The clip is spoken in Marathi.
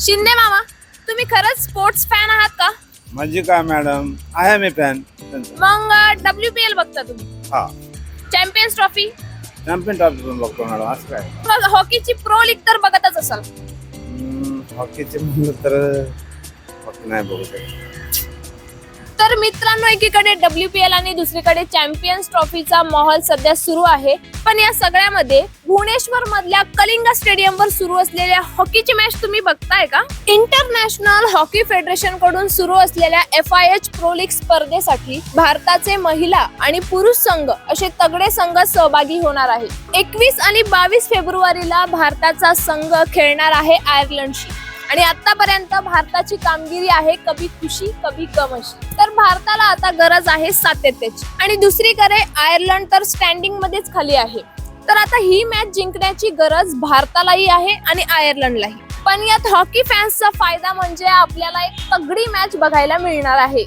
शिंदे मामा तुम्ही खरंच स्पोर्ट्स फॅन आहात का? म्हणजे काय मॅडम आहे मी फॅन मग डब्ल्यू पी एल बघता तुम्ही? हा. चॅम्पियन्स ट्रॉफी चॅम्पियन ट्रॉफी पण बघतो मॅडम असं काय? हॉकीची प्रो लीग तर बघतच असाल. हॉकीचे म्हणलं तर हॉकी नाही बघू शकत. तर मित्रांनो एकीकडे डब्ल्यू पी एल आणि दुसरीकडे चॅम्पियन्स ट्रॉफीचा माहोल सध्या सुरू आहे. पण या सगळ्यामध्ये भुवनेश्वर मधल्या कलिंगा स्टेडियम वर सुरू असलेल्या हॉकीची मॅच तुम्ही बघताय का? इंटरनॅशनल हॉकी फेडरेशनकडून सुरू असलेल्या F I H pro league स्पर्धेसाठी भारताचे महिला आणि पुरुष संघ असे तगडे संघ सहभागी होणार आहे एकवीस आणि बावीस फेब्रुवारीला भारताचा संघ खेळणार आहे आयर्लंडशी. आणि आतापर्यंत भारताची कामगिरी आहे कभी खुशी कभी कम अशी. तर भारताला आता गरज आहे सातत्याची. आणि दुसरीकडे आयर्लंड तर स्टँडिंग मध्येच खाली आहे. तर आता ही मॅच जिंकण्याची गरज भारतालाही आहे आणि आयर्लंडलाही. पण यात हॉकी फॅन्सचा फायदा म्हणजे आपल्याला एक तगडी मॅच बघायला मिळणार आहे.